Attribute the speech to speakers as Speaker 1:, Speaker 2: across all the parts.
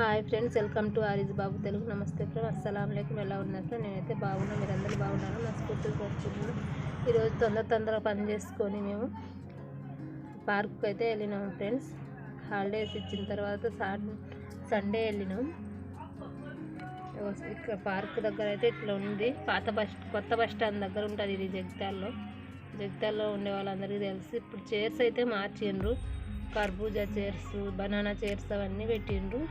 Speaker 1: Hi friends welcome to Ariz Babu Telugu. నమస్తే friend అస్సలం లేకుండా ఎలా ఉన్నారు ఫ్రెండ్ నేనైతే బాగున్నాను మీరు బాగున్నాను నా స్కూటీ కోరుకుంటున్నాను. ఈరోజు తొందర తొందరగా పని చేసుకొని మేము పార్క్కి అయితే వెళ్ళినాము ఫ్రెండ్స్. హాలిడేస్ ఇచ్చిన తర్వాత సండే వెళ్ళినాం. ఇక్కడ పార్క్ దగ్గర అయితే ఇట్లా ఉంది. పాత బస్ కొత్త బస్ స్టాండ్ దగ్గర ఉంటుంది ఇది జగిత్యాల్లో. జగిత్యాల్లో ఉండే వాళ్ళందరికీ తెలుసు. ఇప్పుడు చైర్స్ అయితే మార్చిండ్రు కర్బూజా చైర్స్ బనానా చైర్స్ అవన్నీ పెట్టిండ్రు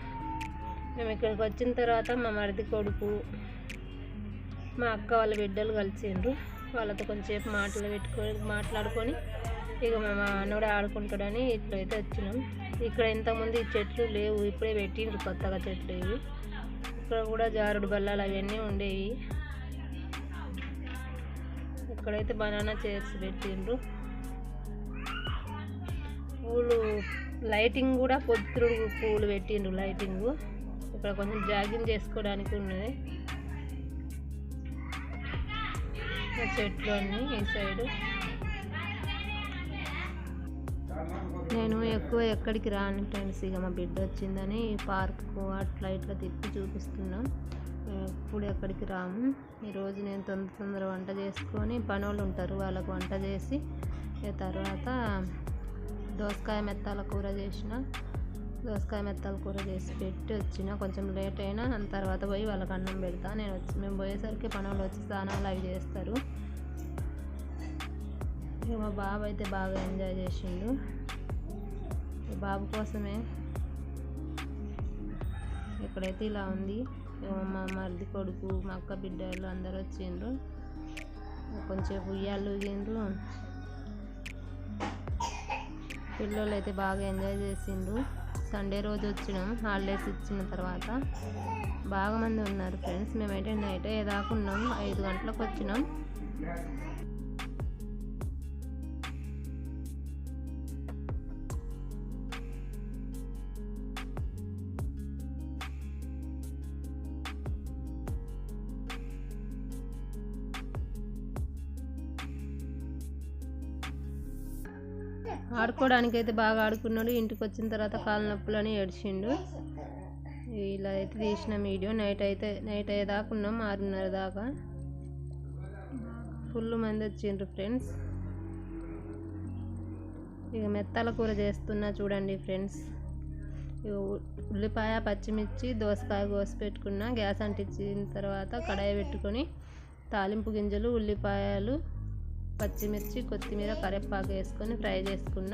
Speaker 1: మేము ఇక్కడికి వచ్చిన తర్వాత మా మరిది కొడుకు మా అక్క వాళ్ళ బిడ్డలు కలిసిండ్రు. వాళ్ళతో కొంచెంసేపు మాటలు పెట్టుకొని మాట్లాడుకొని ఇక మా మనోడు ఆడుకుంటాడని ఇట్లయితే వచ్చినాం. ఇక్కడ ఇంతకుముందు ఈ చెట్లు లేవు ఇప్పుడే పెట్టిండ్రు కొత్తగా చెట్లు ఇవి. ఇక్కడ కూడా జారుడు బల్లాలు అవన్నీ ఉండేవి. ఇక్కడైతే బనానా చైర్స్ పెట్టిండ్రు. పూలు లైటింగ్ కూడా పొద్దురు పూలు పెట్టిండ్రు లైటింగు. ఇక్కడ కొంచెం జాగింగ్ చేసుకోవడానికి ఉన్నది. చెట్లు అన్నీ ఈ సైడు. నేను ఎక్కువ ఎక్కడికి రాను ఫ్రెండ్స్ ఇక మా బిడ్డ వచ్చిందని పార్కు అట్లా ఇట్లా తిప్పి చూపిస్తున్నాం. ఎప్పుడు ఎక్కడికి రాము. ఈరోజు నేను తొందర తొందర వంట చేసుకొని పనోళ్ళు ఉంటారు వాళ్ళకు వంట చేసి తర్వాత దోసకాయ మెత్తాల కూర చేసిన. దోసకాయ మెత్తాల కూర చేసి పెట్టి వచ్చిన కొంచెం లేట్ అయినా తర్వాత పోయి వాళ్ళకి అన్నం పెడతా. నేను వచ్చి మేము పోయేసరికి పనులు వచ్చి స్నానాలు అవి చేస్తారు. ఇక మా బాబు అయితే బాగా ఎంజాయ్ చేసిండు. బాబు కోసమే ఇక్కడైతే ఇలా ఉంది. మా మరిది కొడుకు మా అక్క బిడ్డలు అందరు వచ్చిండ్రు. కొంచెం ఉయ్యాలు ఊగిండ్రు. పిల్లలు అయితే బాగా ఎంజాయ్ చేసిండ్రు. సండే రోజు వచ్చినాం హాలిడేస్ ఇచ్చిన తర్వాత బాగా మంది ఉన్నారు ఫ్రెండ్స్. మేమైతే నైట్ ఏదాకున్నాం ఐదు గంటలకు వచ్చినాం. ఆడుకోవడానికి అయితే బాగా ఆడుకున్నాడు. ఇంటికి వచ్చిన తర్వాత కాళ్ళ నొప్పులని ఏడ్చిండు. ఇలా అయితే తీసిన వీడియో. నైట్ అయితే నైట్ అయ్యేదాకా ఉన్నాం ఆరున్నర దాకా. ఫుల్ మంది వచ్చిండ్రు ఫ్రెండ్స్. ఇక మెత్తాల కూర చేస్తున్నా చూడండి ఫ్రెండ్స్. ఇక ఉల్లిపాయ పచ్చిమిర్చి దోసకాయ కోసి పెట్టుకున్న. గ్యాస్ అంటించిన తర్వాత కడాయి పెట్టుకొని తాలింపు గింజలు ఉల్లిపాయలు పచ్చిమిర్చి కొత్తిమీర కరివేపాకు వేసుకొని ఫ్రై చేసుకున్న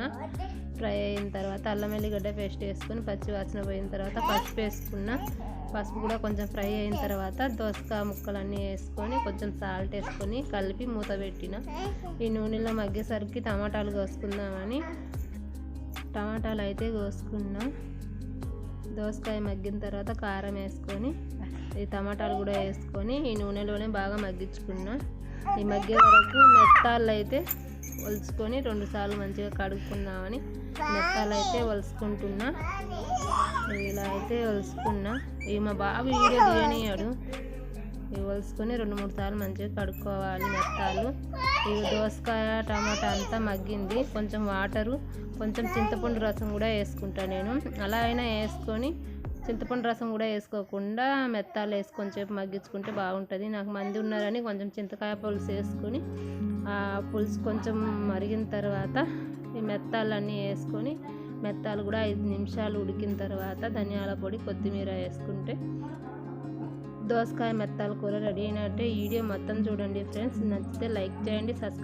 Speaker 1: ఫ్రై అయిన తర్వాత అల్లం వెల్లిగడ్డ పేస్ట్ వేసుకొని పచ్చి వాసన పోయిన తర్వాత పసుపు వేసుకున్న పసుపు కూడా కొంచెం ఫ్రై అయిన తర్వాత దోసకాయ ముక్కలన్నీ వేసుకొని కొంచెం సాల్ట్ వేసుకొని కలిపి మూత పెట్టిన. ఈ నూనెలో మగ్గేసరికి టమాటాలు కోసుకుందామని టమాటాలు అయితే కోసుకున్నా. దోసకాయ మగ్గిన తర్వాత కారం వేసుకొని ఈ టమాటాలు కూడా వేసుకొని ఈ నూనెలోనే బాగా మగ్గించుకున్నా. ఈ మధ్య వరకు మెత్తాలు అయితే ఒలుచుకొని రెండు సార్లు మంచిగా కడుక్కుందామని మెత్తాలు అయితే ఒలుచుకుంటున్నా. ఇలా అయితే ఒలుచుకున్నా. ఇవి మా బాబు వీడియో తీయనియాడు ఇవి ఒలుచుకొని రెండు మూడు సార్లు మంచిగా కడుక్కోవాలి మెత్తాలు. ఇవి దోసకాయ టమాటా అంతా మగ్గింది. కొంచెం వాటరు కొంచెం చింతపండు రసం కూడా వేసుకుంటా నేను. అలా అయినా వేసుకొని చింతపండు రసం కూడా వేసుకోకుండా మెత్తాలు వేసి కొంచెంసేపు మగ్గించుకుంటే బాగుంటుంది. నాకు మంది ఉన్నారని కొంచెం చింతకాయ పులుసు వేసుకొని ఆ పులుసు కొంచెం మరిగిన తర్వాత ఈ మెత్తాలన్నీ వేసుకొని మెత్తాలు కూడా ఐదు నిమిషాలు ఉడికిన తర్వాత ధనియాల పొడి కొత్తిమీర వేసుకుంటే దోసకాయ మెత్తాల కూర రెడీ అయినట్టే. వీడియో మొత్తం చూడండి ఫ్రెండ్స్. నచ్చితే లైక్ చేయండి సబ్స్క్రైబ్